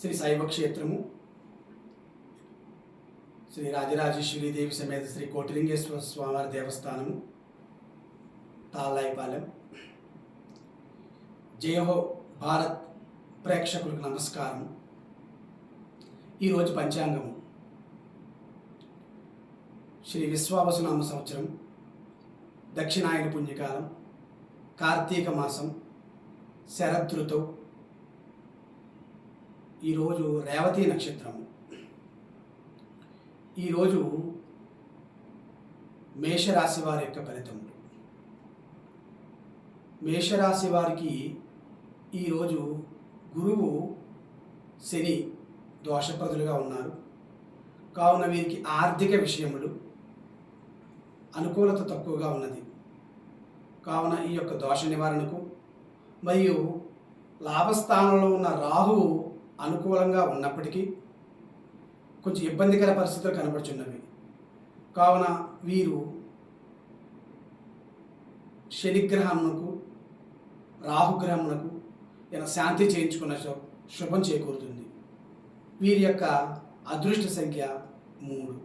శ్రీ శైవ క్షేత్రము శ్రీ రాజరాజేశ్వరి దేవి సమేత శ్రీ కోటిలింగేశ్వర స్వామివారి దేవస్థానము తాళ్ళాయిపాలెం జయహో భారత్ ప్రేక్షకులకు నమస్కారం ఈరోజు పంచాంగము. శ్రీ విశ్వావసునామ సంవత్సరం దక్షిణాయన పుణ్యకాలం కార్తీక మాసం శరదృతువు ఈరోజు రేవతి నక్షత్రము. ఈరోజు మేషరాశి వారి యొక్క ఫలితములు మేషరాశి వారికి ఈరోజు గురువు శని దోషప్రదులుగా ఉన్నారు. కావున వీరికి ఆర్థిక విషయములు అనుకూలత తక్కువగా ఉన్నది. కావున ఈ యొక్క దోష నివారణకు మరియు లాభస్థానంలో ఉన్న రాహువు అనుకూలంగా ఉన్నప్పటికీ కొంచెం ఇబ్బందికర పరిస్థితులు కనబడుచున్నవి. కావున వీరు శనిగ్రహమునకు రాహుగ్రహమునకు ఇలా శాంతి చేయించుకున్న శుభం చేకూరుతుంది. వీరి యొక్క అదృష్ట సంఖ్య మూడు.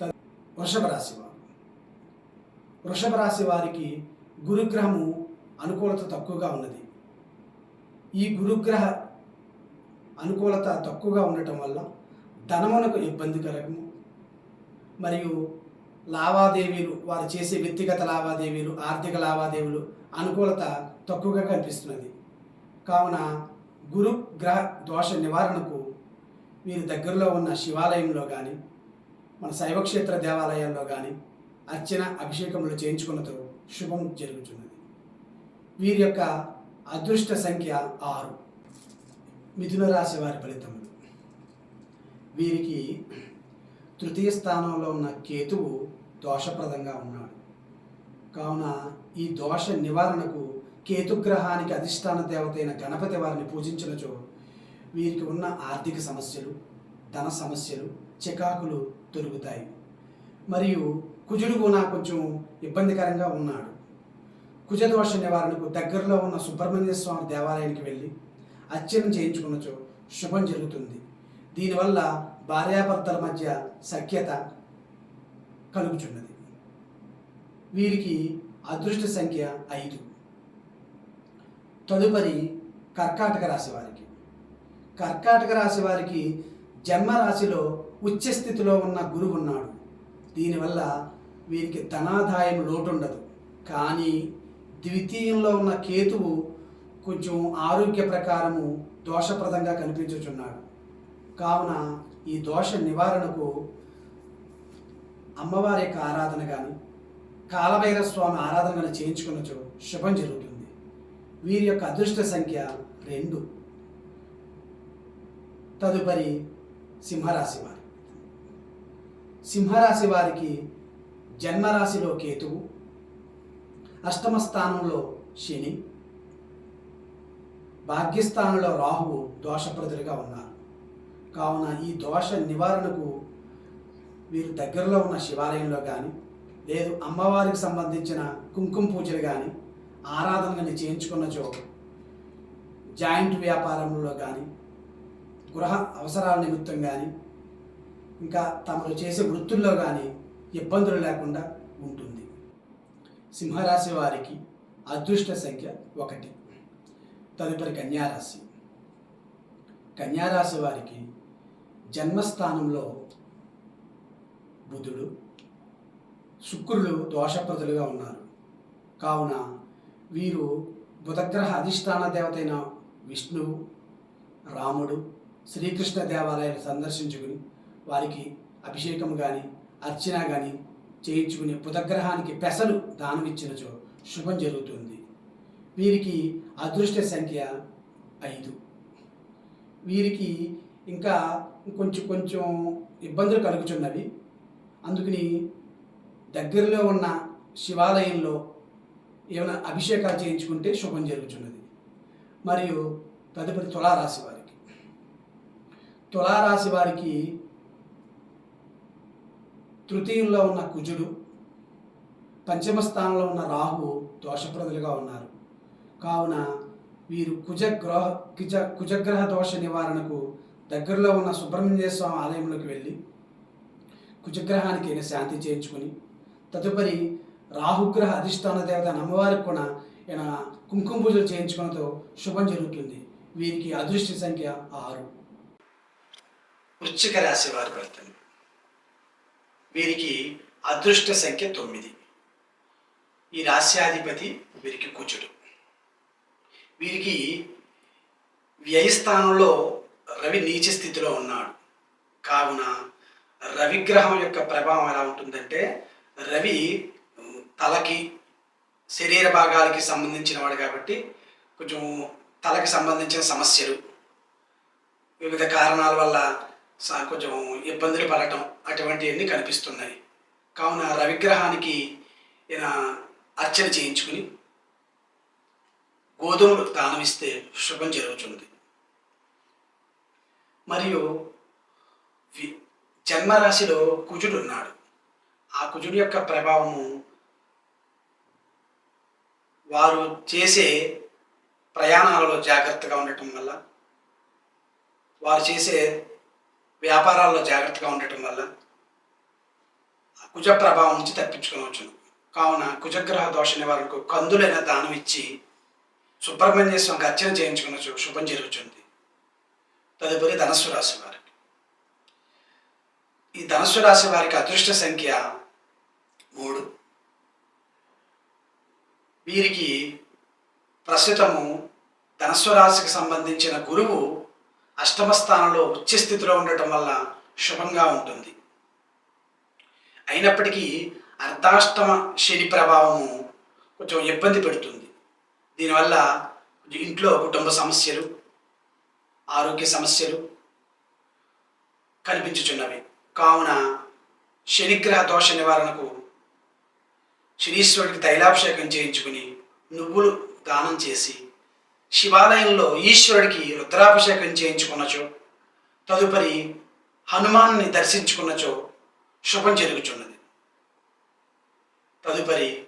త- వృషభ రాశి వారు. వృషభ రాశి వారికి గురుగ్రహము అనుకూలత తక్కువగా ఉన్నది. ఈ గురుగ్రహ అనుకూలత తక్కువగా ఉండటం వల్ల ధనమునకు ఇబ్బందికరము మరియు లావాదేవీలు వారు చేసే వ్యక్తిగత లావాదేవీలు ఆర్థిక లావాదేవీలు అనుకూలత తక్కువగా కనిపిస్తున్నది. కావున గురు గ్రహ దోష నివారణకు మీరు దగ్గరలో ఉన్న శివాలయంలో కానీ మన శైవక్షేత్ర దేవాలయాల్లో కానీ అర్చన అభిషేకములు చేయించుకున్నతో శుభం జరుగుతున్నది వీరి యొక్క అదృష్ట సంఖ్య ఆరు. మిథున రాశి వారి ఫలితములు వీరికి తృతీయ స్థానంలో ఉన్న కేతువు దోషప్రదంగా ఉన్నాడు. కావున ఈ దోష నివారణకు కేతుగ్రహానికి అధిష్టాన దేవత అయిన గణపతి వారిని పూజించినచో వీరికి ఉన్న ఆర్థిక సమస్యలు ధన సమస్యలు చికాకులు తొలుగుతాయి. మరియు కుజుడు కూడా కొంచెం ఇబ్బందికరంగా ఉన్నాడు. కుజదోష నివారణకు దగ్గరలో ఉన్న సుబ్రహ్మణ్య స్వామి దేవాలయానికి వెళ్ళి అర్చన చేయించుకున్నచో శుభం జరుగుతుంది. దీనివల్ల భార్యాభర్తల మధ్య సఖ్యత కలుగుచున్నది. వీరికి అదృష్ట సంఖ్య ఐదు. తదుపరి కర్కాటక రాశి వారికి. కర్కాటక రాశి వారికి జన్మ రాశిలో ఉచ్చ స్థితిలో ఉన్న గురువు ఉన్నాడు దీనివల్ల వీరికి ధనాదాయం లోటుండదు. కానీ ద్వితీయంలో ఉన్న కేతువు కొంచెం ఆరోగ్య ప్రకారము దోషప్రదంగా కనిపించుచున్నాడు. కావున ఈ దోష నివారణకు అమ్మవారి యొక్క ఆరాధన కానీ కాలభైరవ స్వామి ఆరాధన కానీ చేయించుకున్నచో శుభం జరుగుతుంది. వీరి యొక్క అదృష్ట సంఖ్య రెండు. తదుపరి సింహరాశి వారి. సింహరాశి వారికి జన్మరాశిలో కేతువు అష్టమ స్థానంలో శని భాగ్యస్థానంలో రాహువు దోషప్రదులుగా ఉన్నారు. కావున ఈ దోష నివారణకు వీరు దగ్గరలో ఉన్న శివాలయంలో కానీ లేదు అమ్మవారికి సంబంధించిన కుంకుమ పూజలు కానీ ఆరాధన చేయించుకున్న చేయించుకున్నచో జాయింట్ వ్యాపారంలో కానీ గృహ అవసరాల నిమిత్తం కానీ ఇంకా తమరు చేసే వృత్తుల్లో కానీ ఇబ్బందులు లేకుండా ఉంటుంది సింహరాశి వారికి అదృష్ట సంఖ్య ఒకటి. తదుపరి కన్యారాశి. కన్యారాశి వారికి జన్మస్థానంలో బుధుడు శుక్రులు దోషప్రదులుగా ఉన్నారు. కావున వీరు బుధగ్రహ అధిష్టాన దేవతైన విష్ణువు రాముడు శ్రీకృష్ణ దేవాలయాలు సందర్శించుకుని వారికి అభిషేకం కానీ అర్చన కానీ చేయించుకునే బుధగ్రహానికి పెసలు దానం ఇచ్చినచో శుభం జరుగుతుంది. వీరికి అదృష్ట సంఖ్య ఐదు. వీరికి ఇంకా కొంచెం కొంచెం ఇబ్బందులు కలుగుచున్నవి. అందుకని దగ్గరలో ఉన్న శివాలయంలో ఏమైనా అభిషేకాలు చేయించుకుంటే శుభం జరుగుతున్నది మరియు తదుపరి తులారాశి వారికి. తులారాశి వారికి తృతీయంలో ఉన్న కుజుడు పంచమ స్థానంలో ఉన్న రాహువు దోషప్రదులుగా ఉన్నారు. కావున వీరు కుజగ్రహ కుజ కుజగ్రహ దోష నివారణకు దగ్గరలో ఉన్న సుబ్రహ్మణ్య స్వామి ఆలయంలోకి వెళ్ళి కుజగ్రహానికి శాంతి చేయించుకొని తదుపరి రాహుగ్రహ అధిష్టాన దేవత అమ్మవారికి కూడా ఈయన కుంకుమ పూజలు చేయించుకోవడంతో శుభం జరుగుతుంది. వీరికి అదృష్ట సంఖ్య ఆరు. వృశ్చిక రాశి వారు ఫలితం వీరికి అదృష్ట సంఖ్య తొమ్మిది. ఈ రాశ్యాధిపతి వీరికి కుజుడు. వీరికి వ్యయస్థానంలో రవి నీచ స్థితిలో ఉన్నాడు. కావున రవిగ్రహం యొక్క ప్రభావం ఎలా ఉంటుందంటే రవి తలకి శరీర భాగాలకి సంబంధించిన వాడు కాబట్టి కొంచెం తలకి సంబంధించిన సమస్యలు వివిధ కారణాల వల్ల కొంచెం ఇబ్బందులు పడటం అటువంటివన్నీ కనిపిస్తున్నాయి. కావున రవిగ్రహానికి ఈయన అర్చన చేయించుకుని గోధుమలు దానమిస్తే శుభం జరుగుతుంది. మరియు వి- జన్మరాశిలో కుజుడు ఉన్నాడు. ఆ కుజుడు యొక్క ప్రభావము వారు చేసే ప్రయాణాలలో జాగ్రత్తగా ఉండటం వల్ల వారు చేసే వ్యాపారాల్లో జాగ్రత్తగా ఉండటం వల్ల కుజ ప్రభావం నుంచి తప్పించుకోవచ్చును కావున కుజగ్రహ దోష నివారణకు కందులైన దానం ఇచ్చి సుబ్రహ్మణ్య స్వామికి అర్చన చేయించుకున్న శుభం జరుగుతుంది. తదుపరి ధనస్సు రాశి వారికి. ఈ ధనస్సు రాశి వారికి అదృష్ట సంఖ్య మూడు. వీరికి ప్రస్తుతము ధనస్సు రాశికి సంబంధించిన గురువు అష్టమ స్థానంలో ఉచ్చ స్థితిలో ఉండటం వల్ల శుభంగా ఉంటుంది. అయినప్పటికీ అర్ధాష్టమ శని ప్రభావము కొంచెం ఇబ్బంది పెడుతుంది. దీనివల్ల ఇంట్లో కుటుంబ సమస్యలు ఆరోగ్య సమస్యలు కనిపించుచున్నవి. కావున శనిగ్రహ దోష నివారణకు శనీశ్వరుడికి తైలాభిషేకం చేయించుకుని నువ్వులు దానం చేసి శివాలయంలో ఈశ్వరుడికి రుద్రాభిషేకం చేయించుకున్నచో తదుపరి హనుమాన్ని దర్శించుకున్నచో శుభం జరుగుచున్నది. తదుపరి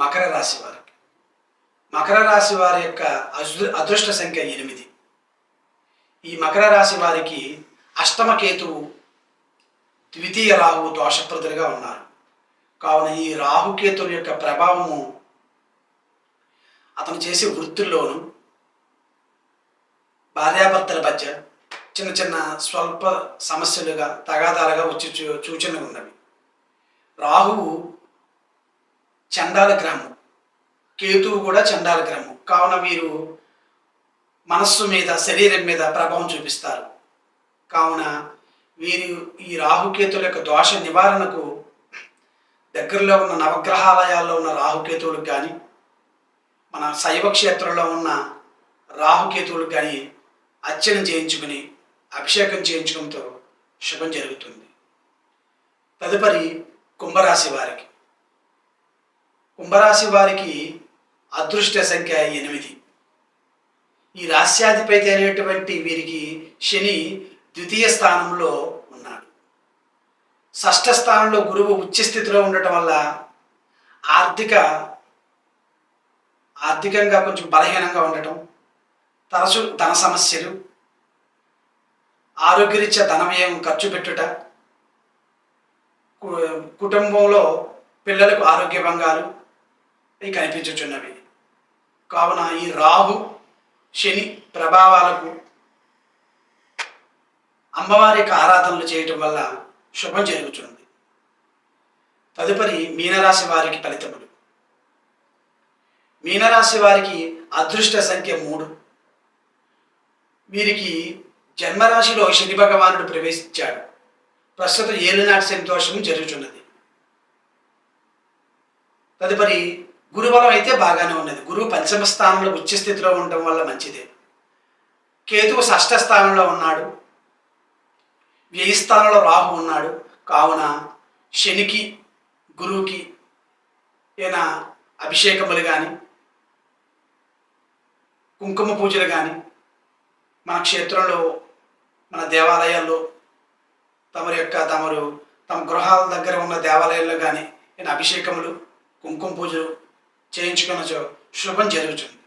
మకర రాశి వారికి. మకర రాశి వారి యొక్క అదృష్ట సంఖ్య ఎనిమిది. ఈ మకర రాశి వారికి అష్టమ కేతువు ద్వితీయ రాహువు దోషప్రదులుగా ఉన్నారు. కావున ఈ రాహుకేతుల యొక్క ప్రభావము అతను చేసే వృత్తుల్లోనూ భార్యాభర్తల మధ్య చిన్న చిన్న స్వల్ప సమస్యలుగా తగాదాలుగా వచ్చి చూ సూచనలు ఉన్నవి. రాహువు చండాల గ్రహము. కేతువు కూడా చండాల గ్రహము. కావున వీరు మనస్సు మీద శరీరం మీద ప్రభావం చూపిస్తారు. కావున వీరు ఈ రాహుకేతుల యొక్క దోష నివారణకు దగ్గరలో ఉన్న నవగ్రహాలయాల్లో ఉన్న రాహుకేతువులకు కానీ మన శైవ క్షేత్రంలో ఉన్న రాహుకేతువులకు కానీ అర్చన చేయించుకుని అభిషేకం చేయించడంతో శుభం జరుగుతుంది. తదుపరి కుంభరాశి వారికి. కుంభరాశి వారికి అదృష్ట సంఖ్య ఎనిమిది. ఈ రాశ్యాధిపతి అనేటువంటి వీరికి శని ద్వితీయ స్థానంలో ఉన్నాడు. షష్ఠ స్థానంలో గురువు ఉచ్చస్థితిలో ఉండటం వల్ల ఆర్థిక ఆర్థికంగా కొంచెం బలహీనంగా ఉండటం తరచు ధన సమస్యలు ఆరోగ్యరీత్యా ధన వ్యయం ఖర్చు పెట్టుట కు- కుటుంబంలో పిల్లలకు ఆరోగ్య భంగాలు ఇవి కనిపించుచున్నవి. కావున ఈ రాహు శని ప్రభావాలకు అమ్మవారి యొక్క ఆరాధనలు చేయటం వల్ల శుభం జరుగుతుంది తదుపరి మీనరాశి వారికి ఫలితములు. మీనరాశి వారికి అదృష్ట సంఖ్య మూడు. వీరికి జన్మరాశిలో శని భగవానుడు ప్రవేశించాడు. ప్రస్తుతం ఏలినాటి శని దోషం జరుగుతున్నది తదుపరి గురుబలం అయితే బాగానే ఉన్నది. గురువు పంచమ స్థానంలో ఉచ్చ స్థితిలో ఉండటం వల్ల మంచిదే. కేతువు షష్ఠ స్థానంలో ఉన్నాడు. వ్యయ స్థానంలో రాహు ఉన్నాడు. కావున శనికి గురువుకి ఏనా అభిషేకములు కానీ కుంకుమ పూజలు కానీ మన క్షేత్రంలో మన దేవాలయాల్లో తమరి యొక్క తమరు తమ గృహాల దగ్గర ఉన్న దేవాలయాల్లో కానీ అభిషేకములు కుంకుమ పూజలు చేయించుకున్నచో శుభం జరుగుతుంది.